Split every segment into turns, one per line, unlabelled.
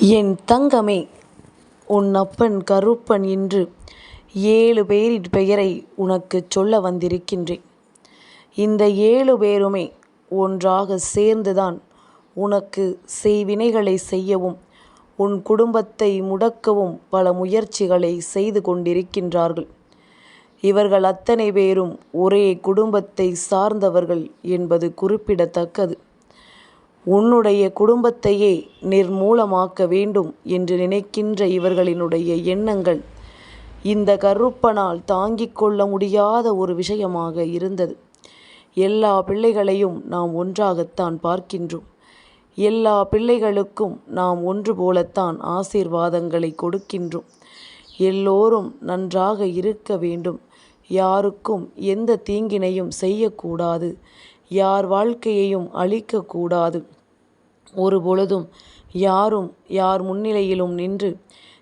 என் தங்கமே உன் அப்பன் கருப்பன் என்று ஏழு பேரின் பெயரை உனக்கு சொல்ல வந்திருக்கின்றேன். இந்த ஏழு பேருமே ஒன்றாக சேர்ந்துதான் உனக்கு செய்வினைகளை செய்யவும் உன் குடும்பத்தை முடக்கவும் பல முயற்சிகளை செய்து கொண்டிருக்கின்றார்கள். இவர்கள் அத்தனை பேரும் ஒரே குடும்பத்தை சார்ந்தவர்கள் என்பது குறிப்பிடத்தக்கது. உன்னுடைய குடும்பத்தையே நிர்மூலமாக்க வேண்டும் என்று நினைக்கின்ற இவர்களினுடைய எண்ணங்கள் இந்த கருப்பனால் தாங்கிக் கொள்ள முடியாத ஒரு விஷயமாக இருந்தது. எல்லா பிள்ளைகளையும் நாம் ஒன்றாகத்தான் பார்க்கின்றோம். எல்லா பிள்ளைகளுக்கும் நாம் ஒன்று போலத்தான் ஆசீர்வாதங்களை கொடுக்கின்றோம். எல்லோரும் நன்றாக இருக்க வேண்டும். யாருக்கும் எந்த தீங்கினையும் செய்யக்கூடாது. யார் வாழ்க்கையையும் அழிக்கக்கூடாது ஒருபொழுதும் யாரும் யார் முன்னிலையிலும் நின்று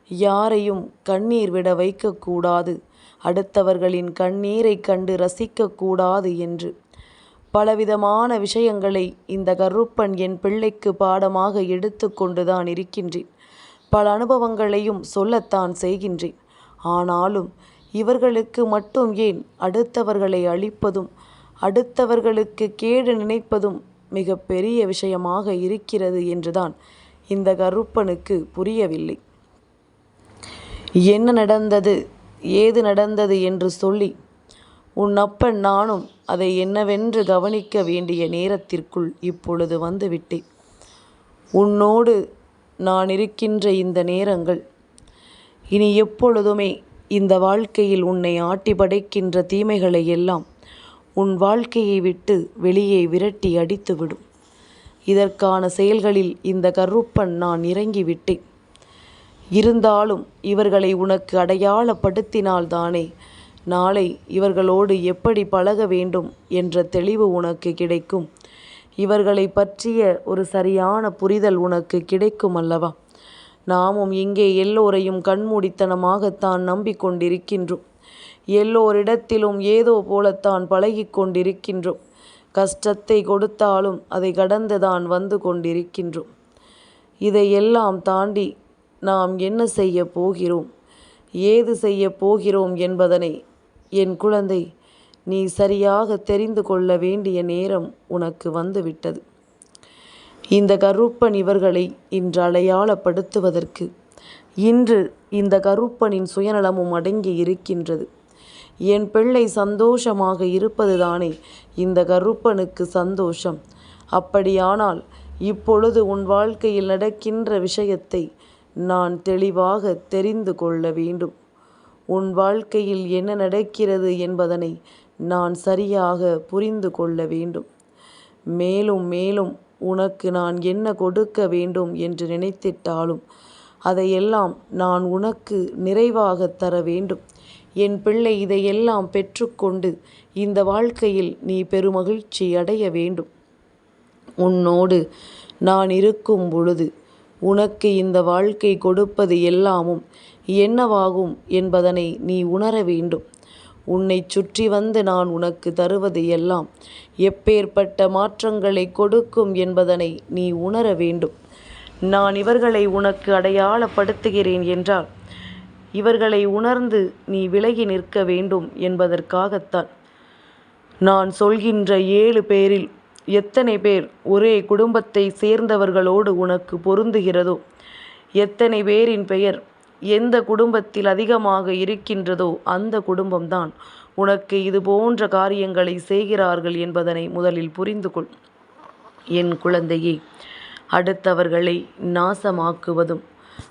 யாரையும் கண்ணீர் விட வைக்கக்கூடாது அடுத்தவர்களின் கண்ணீரைக் கண்டு ரசிக்கக்கூடாது என்று பலவிதமான விஷயங்களை இந்த கருப்பன் என் பிள்ளைக்கு பாடமாக எடுத்து கொண்டுதான் இருக்கின்றேன். பல அனுபவங்களையும் சொல்லத்தான் செய்கின்றேன். ஆனாலும் இவர்களுக்கு மட்டும் ஏன் அடுத்தவர்களை அழிப்பதும் அடுத்தவர்களுக்குக் கேடு நினைப்பதும் மிக பெரிய விஷயமாக இருக்கிறது என்றுதான் இந்த கருப்பனுக்கு புரியவில்லை. என்ன நடந்தது ஏது நடந்தது என்று சொல்லி உன் அப்பன் நானும் அதை என்னவென்று கவனிக்க வேண்டிய நேரத்திற்குள் இப்பொழுது வந்துவிட்டேன் உன்னோடு நான் இருக்கின்ற இந்த நேரங்கள் இனி எப்பொழுதுமே இந்த வாழ்க்கையில் உன்னை ஆட்டி படைக்கின்ற தீமைகளை எல்லாம் உன் வாழ்க்கையை விட்டு வெளியே விரட்டி அடித்துவிடும். இதற்கான செயல்களில் இந்த கருப்பன் நான் இறங்கிவிட்டேன். இருந்தாலும் இவர்களை உனக்கு அடையாளப்படுத்தினால்தானே நாளை இவர்களோடு எப்படி பழக வேண்டும் என்ற தெளிவு உனக்கு கிடைக்கும். இவர்களை பற்றிய ஒரு சரியான புரிதல் உனக்கு கிடைக்கும் அல்லவா? நாமும் இங்கே எல்லோரையும் கண்மூடித்தனமாகத்தான் நம்பிக்கொண்டிருக்கின்றோம் எல்லோரிடத்திலும் ஏதோ போலத்தான் பழகி கொண்டிருக்கின்றோம். கஷ்டத்தை கொடுத்தாலும் அதை கடந்துதான் வந்து கொண்டிருக்கின்றோம். இதையெல்லாம் தாண்டி நாம் என்ன செய்ய போகிறோம் ஏது செய்ய போகிறோம் என்பதனை என் குழந்தை நீ சரியாக தெரிந்து கொள்ள வேண்டிய நேரம் உனக்கு வந்துவிட்டது இந்த கருப்பன் இவர்களை இன்று அடையாளப்படுத்துவதற்கு இன்று இந்த கருப்பனின் சுயநலமும் அடங்கி இருக்கின்றது. என் பிள்ளை சந்தோஷமாக இருப்பதுதானே இந்த கருப்பனுக்கு சந்தோஷம். அப்படியானால் இப்பொழுது உன் வாழ்க்கையில் நடக்கின்ற விஷயத்தை நான் தெளிவாக தெரிந்து கொள்ள வேண்டும். உன் வாழ்க்கையில் என்ன நடக்கிறது என்பதனை நான் சரியாக புரிந்து கொள்ள வேண்டும். மேலும் மேலும் உனக்கு நான் என்ன கொடுக்க வேண்டும் என்று நினைத்திட்டாலும் அதையெல்லாம் நான் உனக்கு நிறைவாகத் தர வேண்டும். என் பிள்ளை இதையெல்லாம் பெற்றுக்கொண்டு இந்த வாழ்க்கையில் நீ பெருமகிழ்ச்சி அடைய வேண்டும். உன்னோடு நான் இருக்கும் பொழுது உனக்கு இந்த வாழ்க்கை கொடுப்பது எல்லாமும் என்னவாகும் என்பதனை நீ உணர வேண்டும். உன்னைச் சுற்றி வந்து நான் உனக்கு தருவது எல்லாம் எப்பேர்ப்பட்ட மாற்றங்களை கொடுக்கும் என்பதனை நீ உணர வேண்டும். நான் இவர்களை உனக்கு அடையாளப்படுத்துகிறேன் என்றால் இவர்களை உணர்ந்து நீ விலகி நிற்க வேண்டும் என்பதற்காகத்தான். நான் சொல்கின்ற ஏழு பேரில் எத்தனை பேர் ஒரே குடும்பத்தை சேர்ந்தவர்களோடு உனக்கு பொருந்துகிறதோ எத்தனை பேரின் பெயர் எந்த குடும்பத்தில் அதிகமாக இருக்கின்றதோ அந்த குடும்பம்தான் உனக்கு இது போன்ற காரியங்களை செய்கிறார்கள் என்பதனை முதலில் புரிந்து கொள். என் குழந்தையே அடுத்தவர்களை நாசமாக்குவதும்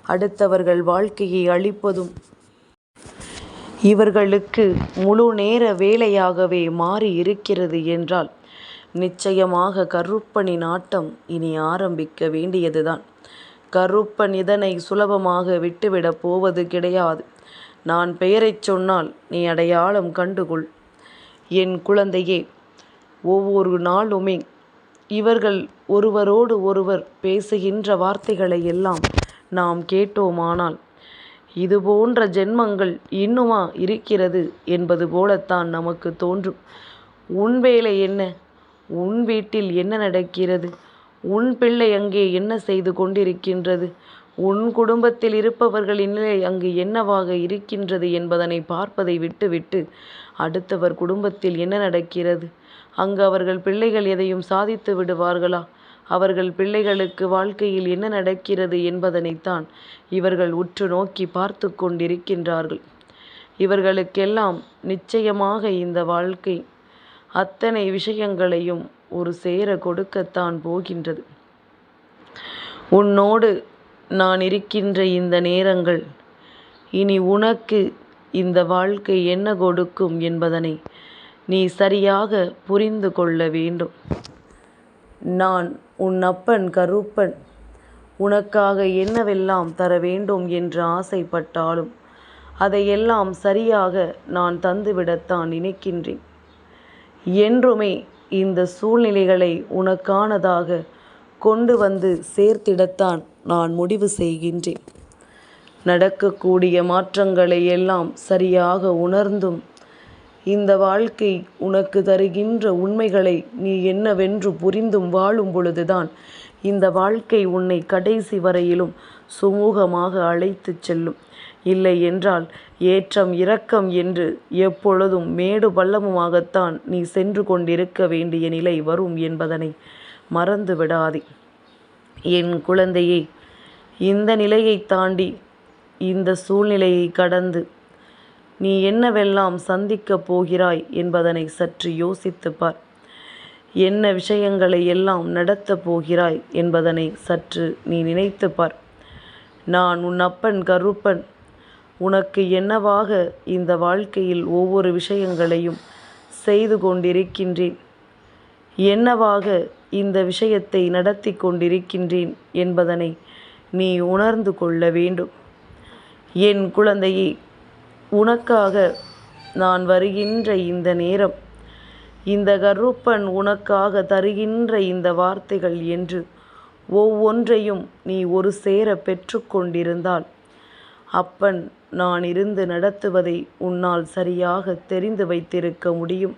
அடுத்தவர்கள் வாழ்க்கையை அழிப்பதும் இவர்களுக்கு முழு நேர வேலையாகவே மாறி இருக்கிறது என்றால் நிச்சயமாக கருப்பனின் ஆட்டம் இனி ஆரம்பிக்க வேண்டியதுதான். கருப்பன் இதனை சுலபமாக விட்டுவிடப் போவது கிடையாது. நான் பெயரைச் சொன்னால் நீ அடையாளம் கண்டுகொள் என் குழந்தையே ஒவ்வொரு நாளுமே இவர்கள் ஒருவரோடு ஒருவர் பேசுகின்ற வார்த்தைகளை எல்லாம் நாம் கேட்டோமானால் இது போன்ற ஜென்மங்கள் இன்னுமா இருக்கிறது என்பது போலத்தான் நமக்கு தோன்றும். உன் வேலை என்ன? உன் வீட்டில் என்ன நடக்கிறது? உன் பிள்ளை அங்கே என்ன செய்து கொண்டிருக்கின்றது உன் குடும்பத்தில் இருப்பவர்களின் நிலை அங்கு என்னவாக இருக்கின்றது என்பதனை பார்ப்பதை விட்டுவிட்டு அடுத்தவர் குடும்பத்தில் என்ன நடக்கிறது அங்கு அவர்கள் பிள்ளைகள் எதையும் சாதித்து விடுவார்களா? அவர்கள் பிள்ளைகளுக்கு வாழ்க்கையில் என்ன நடக்கிறது என்பதனைத்தான் இவர்கள் உற்று நோக்கி பார்த்து கொண்டிருக்கின்றார்கள். இவர்களுக்கெல்லாம் நிச்சயமாக இந்த வாழ்க்கை அத்தனை விஷயங்களையும் ஒரு சேர கொடுக்கத்தான் போகின்றது. உன்னோடு நான் இருக்கின்ற இந்த நேரங்கள் இனி உனக்கு இந்த வாழ்க்கை என்ன கொடுக்கும் என்பதனை நீ சரியாக புரிந்து கொள்ள வேண்டும். நான் உன் அப்பன் கருப்பன். உனக்காக என்னவெல்லாம் தர வேண்டும் என்று ஆசைப்பட்டாலும் அதையெல்லாம் சரியாக நான் தந்துவிடத்தான் நினைக்கின்றேன். என்றுமே இந்த சூழ்நிலைகளை உனக்கானதாக கொண்டு வந்து சேர்த்திடத்தான் நான் முடிவு செய்கின்றேன். நடக்கக்கூடிய மாற்றங்களை எல்லாம் சரியாக உணர்ந்தும் இந்த வாழ்க்கை உனக்கு தருகின்ற உண்மைகளை நீ என்னவென்று புரிந்தும் வாழும் பொழுதுதான் இந்த வாழ்க்கை உன்னை கடைசி வரையிலும் சுமூகமாக அழைத்துச் செல்லும். இல்லை என்றால் ஏற்றம் இரக்கம் என்று எப்பொழுதும் மேடு பள்ளமுமாகத்தான் நீ சென்று கொண்டிருக்க வேண்டிய நிலை வரும் என்பதனை மறந்து விடாதே. என் குழந்தையே இந்த நிலையை தாண்டி இந்த சூழ்நிலையை கடந்து நீ என்னவெல்லாம் சந்திக்கப் போகிறாய் என்பதனை சற்று யோசித்து பார். என்ன விஷயங்களை எல்லாம் நடத்தப் போகிறாய் என்பதனை சற்று நீ நினைத்து பார். நான் உன் அப்பன் கருப்பன். உனக்கு என்னவாக இந்த வாழ்க்கையில் ஒவ்வொரு விஷயங்களையும் செய்து கொண்டிருக்கின்றேன்? என்னவாக இந்த விஷயத்தை நடத்தி கொண்டிருக்கின்றேன் என்பதனை நீ உணர்ந்து கொள்ள வேண்டும். என் குழந்தையை உனக்காக நான் வருகின்ற இந்த நேரம் இந்த கருப்பன் உனக்காக தருகின்ற இந்த வார்த்தைகள் என்று ஒவ்வொன்றையும் நீ ஒரு சேர பெற்றுக்கொண்டிருந்தால் அப்பன் நான் இருந்து நடத்துவதை உன்னால் சரியாக தெரிந்து வைத்திருக்க முடியும்.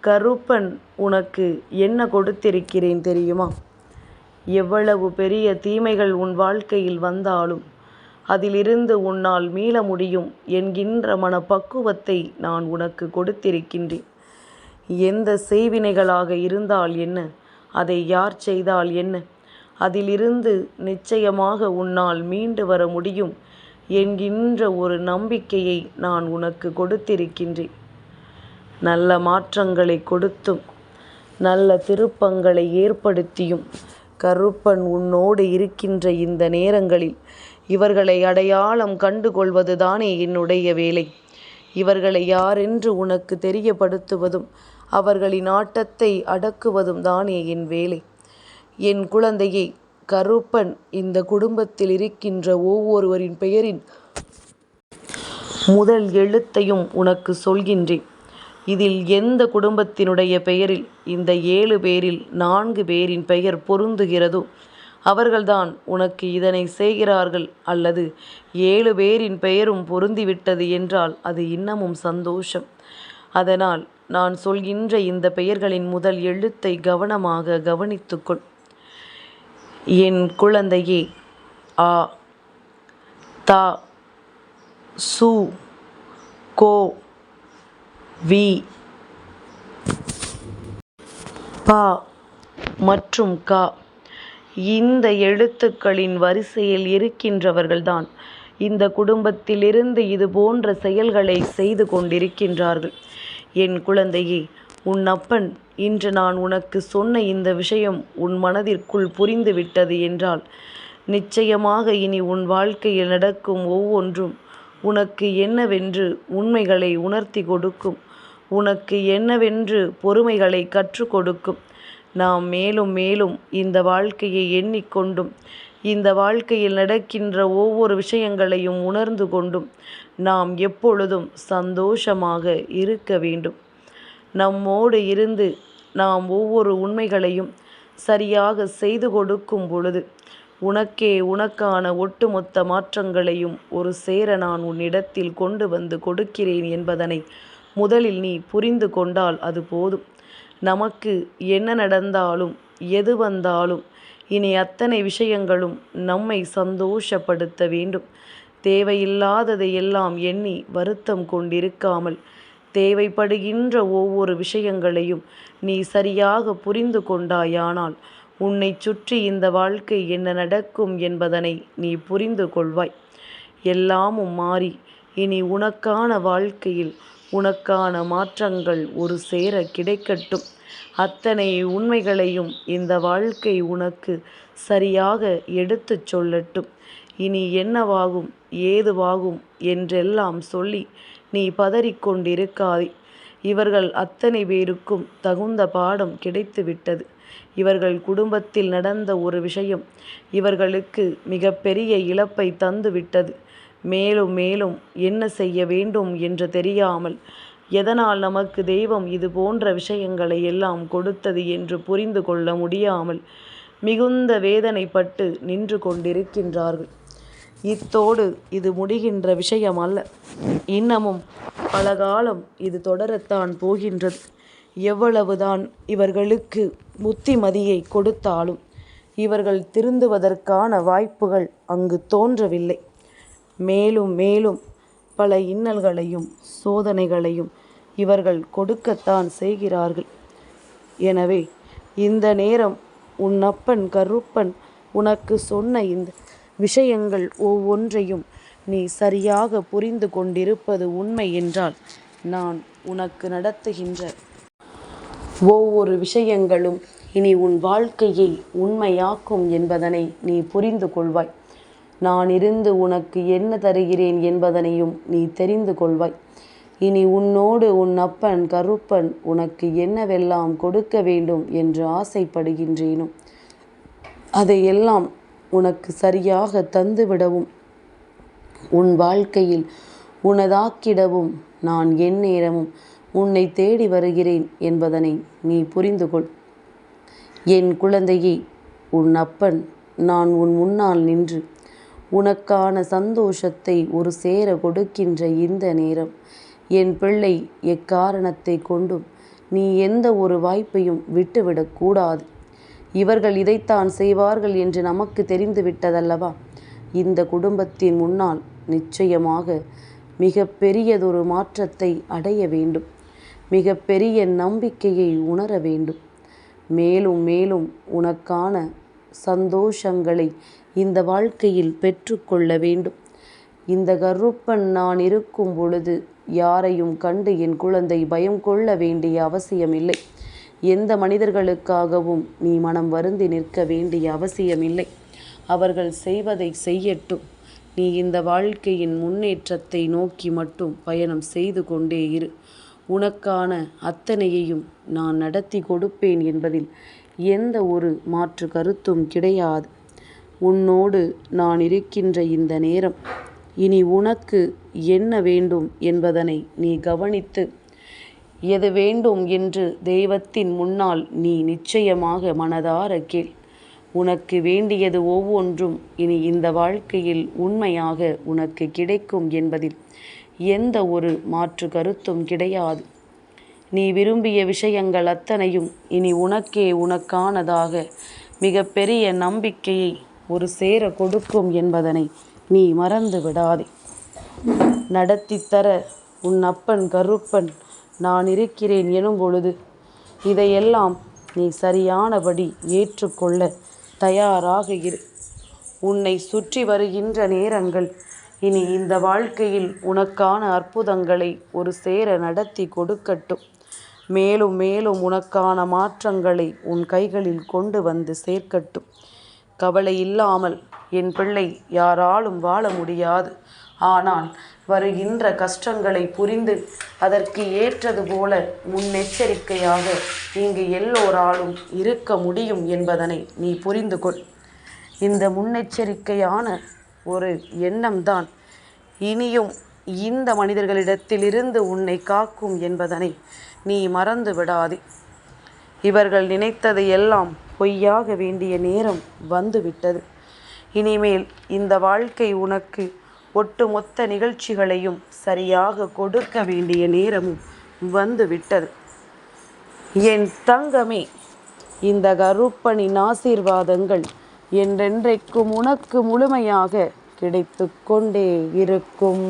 கருப்பன் உனக்கு என்ன கொடுத்திருக்கிறேன் தெரியுமா? எவ்வளவு பெரிய தீமைகள் உன் வாழ்க்கையில் வந்தாலும் அதிலிருந்து உன்னால் மீள முடியும் என்கின்ற மனப்பக்குவத்தை நான் உனக்கு கொடுத்திருக்கின்றேன். எந்த செய்வினைகளாக இருந்தால் என்ன? அதை யார் செய்தால் என்ன? அதிலிருந்து நிச்சயமாக உன்னால் மீண்டு வர முடியும் என்கின்ற ஒரு நம்பிக்கையை நான் உனக்கு கொடுத்திருக்கின்றேன். நல்ல மாற்றங்களை கொடுத்தும் நல்ல திருப்பங்களை ஏற்படுத்தியும் கருப்பன் உன்னோடு இருக்கின்ற இந்த நேரங்களில் இவர்களை அடையாளம் கண்டு கொள்வதுதானே என்னுடைய வேலை. இவர்களை யாரென்று உனக்கு தெரியப்படுத்துவதும் அவர்களின் ஆட்டத்தை அடக்குவதும் தானே என் வேலை. என் குழந்தையை கருப்பன் இந்த குடும்பத்தில் இருக்கின்ற ஒவ்வொருவரின் பெயரின் முதல் எழுத்தையும் உனக்கு சொல்கின்றேன். இதில் எந்த குடும்பத்தினுடைய பெயரில் இந்த ஏழு பேரில் நான்கு பேரின் பெயர் பொருந்துகிறதோ அவர்கள்தான் உனக்கு இதனை செய்கிறார்கள் அல்லது ஏழு பேரின் பெயரும் பொருந்திவிட்டது என்றால் அது இன்னமும் சந்தோஷம். அதனால் நான் சொல்கின்ற இந்த பெயர்களின் முதல் எழுத்தை கவனமாக கவனித்துக்கொள். என் குழந்தையே ஆ தா சு கோ வி பா மற்றும் கா. இந்த எழுத்துக்களின் வரிசையில் இருக்கின்றவர்கள்தான் இந்த குடும்பத்திலிருந்து இது போன்ற செயல்களை செய்து கொண்டிருக்கின்றார்கள். என் குழந்தையே உன் அப்பன் இன்று நான் உனக்கு சொன்ன இந்த விஷயம் உன் மனதிற்குள் புரிந்துவிட்டது என்றால் நிச்சயமாக இனி உன் வாழ்க்கையில் நடக்கும் ஒவ்வொன்றும் உனக்கு என்னவென்று உண்மைகளை உணர்த்தி கொடுக்கும் உனக்கு என்னவென்று பொறுமைகளை கற்றுக் கொடுக்கும். நாம் மேலும் மேலும் இந்த வாழ்க்கையை எண்ணிக்கொண்டும் இந்த வாழ்க்கையில் நடக்கின்ற ஒவ்வொரு விஷயங்களையும் உணர்ந்து கொண்டும் நாம் எப்பொழுதும் சந்தோஷமாக இருக்க வேண்டும். நம்மோடு இருந்து நாம் ஒவ்வொரு உண்மைகளையும் சரியாக செய்து கொடுக்கும் பொழுது உனக்கே உனக்கான ஒட்டுமொத்த மாற்றங்களையும் ஒரு சேர நான் உன்னிடத்தில் கொண்டு வந்து கொடுக்கிறேன் என்பதனை முதலில் நீ புரிந்து கொண்டால் அது போதும். நமக்கு என்ன நடந்தாலும் எது வந்தாலும் இனி அத்தனை விஷயங்களும் நம்மை சந்தோஷப்படுத்த வேண்டும். தேவையில்லாததை எல்லாம் எண்ணி வருத்தம் கொண்டிருக்காமல் தேவைப்படுகின்ற ஒவ்வொரு விஷயங்களையும் நீ சரியாக புரிந்து கொண்டாயானால் உன்னை சுற்றி இந்த வாழ்க்கை என்ன நடக்கும் என்பதனை நீ புரிந்து கொள்வாய். எல்லாமும் மாறி இனி உனக்கான வாழ்க்கையில் உனக்கான மாற்றங்கள் ஒரு சேர கிடைக்கட்டும். அத்தனை உண்மைகளையும் இந்த வாழ்க்கை உனக்கு சரியாக எடுத்துச் சொல்லட்டும். இனி என்னவாகும் ஏதுவாகும் என்றெல்லாம் சொல்லி நீ பதறிக்கொண்டிருக்காதே இவர்கள் அத்தனை பேருக்கும் தகுந்த பாடம் கிடைத்துவிட்டது. இவர்கள் குடும்பத்தில் நடந்த ஒரு விஷயம் இவர்களுக்கு மிகப்பெரிய இழப்பை தந்துவிட்டது. மேலும் மேலும் என்ன செய்ய வேண்டும் என்று தெரியாமல் எதனால் நமக்கு தெய்வம் இது போன்ற விஷயங்களை எல்லாம் கொடுத்தது என்று புரிந்து கொள்ள முடியாமல் மிகுந்த வேதனைப்பட்டு நின்று கொண்டிருக்கின்றார்கள். இத்தோடு இது முடிகின்ற விஷயம் அல்ல. இன்னமும் பல காலம் இது தொடரத்தான் போகின்றது. எவ்வளவுதான் இவர்களுக்கு புத்திமதியை கொடுத்தாலும் இவர்கள் திருந்துவதற்கான வாய்ப்புகள் அங்கு தோன்றவில்லை. மேலும் மேலும் பல இன்னல்களையும் சோதனைகளையும் இவர்கள் கொடுக்கத்தான் செய்கிறார்கள். எனவே இந்த நேரம் உன் அப்பன் கருப்பன் உனக்கு சொன்ன இந்த விஷயங்கள் ஒவ்வொன்றையும் நீ சரியாக புரிந்து கொண்டிருப்பது உண்மை என்றால் நான் உனக்கு நடத்துகின்ற ஒவ்வொரு விஷயங்களும் இனி உன் வாழ்க்கையை உண்மையாக்கும் என்பதனை நீ புரிந்து கொள்வாய். நான் இருந்து உனக்கு என்ன தருகிறேன் என்பதனையும் நீ தெரிந்து கொள்வாய். இனி உன்னோடு உன் அப்பன் கருப்பன் உனக்கு என்னவெல்லாம் கொடுக்க வேண்டும் என்று ஆசைப்படுகின்றேனோ அதையெல்லாம் உனக்கு சரியாக தந்துவிடவும். உன் வாழ்க்கையில் உனதாக்கிடவும் நான் எந்நேரமும் உன்னை தேடி வருகிறேன் என்பதனை நீ புரிந்து கொள். என் குழந்தையே உன் அப்பன் நான் உன் முன்னால் நின்று உனக்கான சந்தோஷத்தை ஒரு சேர கொடுக்கின்ற இந்த நேரம். என் பிள்ளை எக்காரணத்தை கொண்டும் நீ எந்த ஒரு வாய்ப்பையும் விட்டுவிடக்கூடாது இவர்கள் இதைத்தான் செய்வார்கள் என்று நமக்கு தெரிந்து விட்டதல்லவா இந்த குடும்பத்தின் முன்னால் நிச்சயமாக மிக பெரியதொரு மாற்றத்தை அடைய வேண்டும். மிக பெரிய நம்பிக்கையை உணர வேண்டும். மேலும் மேலும் உனக்கான சந்தோஷங்களை இந்த வாழ்க்கையில் பெற்றுக்கொள்ள வேண்டும். இந்த கருப்பன் நான் இருக்கும் பொழுது யாரையும் கண்டு என் குழந்தை பயம் கொள்ள வேண்டிய அவசியமில்லை. எந்த மனிதர்களுக்காகவும் நீ மனம் வருந்தி நிற்க வேண்டிய அவசியமில்லை. அவர்கள் செய்வதை செய்யட்டும். நீ இந்த வாழ்க்கையின் முன்னேற்றத்தை நோக்கி மட்டும் பயணம் செய்து கொண்டே இரு. உனக்கான அத்தனையையும் நான் நடத்தி கொடுப்பேன் என்பதில் எந்த ஒரு மாற்று கருத்தும் கிடையாது. உன்னோடு நான் இருக்கின்ற இந்த நேரம். இனி உனக்கு என்ன வேண்டும் என்பதனை நீ கவனித்து எது வேண்டும் என்று தெய்வத்தின் முன்னால் நீ நிச்சயமாக மனதார கேள். உனக்கு வேண்டியது ஒவ்வொன்றும் இனி இந்த வாழ்க்கையில் உண்மையாக உனக்கு கிடைக்கும் என்பதில் எந்த ஒரு மாற்று கருத்தும் கிடையாது. நீ விரும்பிய விஷயங்கள் அத்தனையும் இனி உனக்கே உனக்கானதாக மிகப்பெரிய நம்பிக்கையை ஒரு சேர கொடுக்கும் என்பதனை நீ மறந்து விடாதே. நடத்தித்தர உன் அப்பன் கருப்பன் நான் இருக்கிறேன் எனும் பொழுது இதையெல்லாம் நீ சரியானபடி ஏற்றுக்கொள்ள தயாராக இரு. உன்னை சுற்றி வருகின்ற நேரங்கள் இனி இந்த வாழ்க்கையில் உனக்கான அற்புதங்களை ஒரு சேர நடத்தி கொடுக்கட்டும். மேலும் மேலும் உனக்கான மாற்றங்களை உன் கைகளில் கொண்டு வந்து சேர்க்கட்டும். கவலை இல்லாமல் என் பிள்ளை யாராலும் வாழ முடியாது. ஆனால் வருகின்ற கஷ்டங்களை புரிந்து அதற்கு ஏற்றது போல முன்னெச்சரிக்கையாக இங்கு எல்லோராலும் இருக்க முடியும் என்பதனை நீ புரிந்து கொள். இந்த முன்னெச்சரிக்கையான ஒரு எண்ணம்தான் இனியும் இந்த மனிதர்களிடத்திலிருந்து உன்னை காக்கும் என்பதனை நீ மறந்து விடாதே இவர்கள் நினைத்ததை எல்லாம் பொய்யாக வேண்டிய நேரம் வந்துவிட்டது. இனிமேல் இந்த வாழ்க்கை உனக்கு ஒட்டுமொத்த நிகழ்ச்சிகளையும் சரியாக கொடுக்க வேண்டிய நேரமும் வந்துவிட்டது. என் தங்கமே இந்த கருப்பனின் ஆசீர்வாதங்கள் என்றென்றைக்கும் உனக்கு முழுமையாக கிடைத்து கொண்டே இருக்கும்.